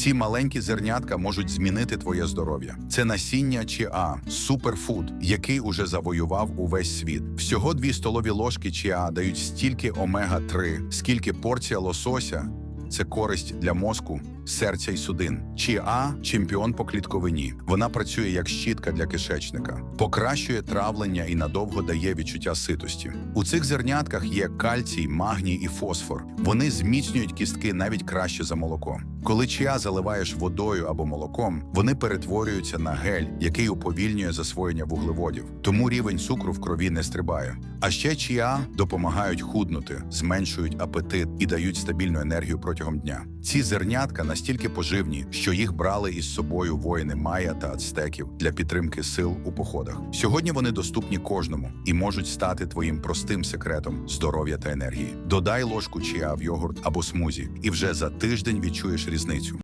Ці маленькі зернятка можуть змінити твоє здоров'я. Це насіння чіа, суперфуд, який уже завоював увесь світ. Всього дві столові ложки чіа дають стільки омега-3, скільки порція лосося. Це користь для мозку, серця і судин. Чіа чемпіон по клітковині. Вона працює як щітка для кишечника, покращує травлення і надовго дає відчуття ситості. У цих зернятках є кальцій, магній і фосфор. Вони зміцнюють кістки навіть краще за молоко. Коли чіа заливаєш водою або молоком, вони перетворюються на гель, який уповільнює засвоєння вуглеводів. Тому рівень цукру в крові не стрибає. А ще чіа допомагають худнути, зменшують апетит і дають стабільну енергію протягом дня. Ці зернятка настільки поживні, що їх брали із собою воїни майя та ацтеків для підтримки сил у походах. Сьогодні вони доступні кожному і можуть стати твоїм простим секретом здоров'я та енергії. Додай ложку чия в йогурт або смузі, і вже за тиждень відчуєш різницю.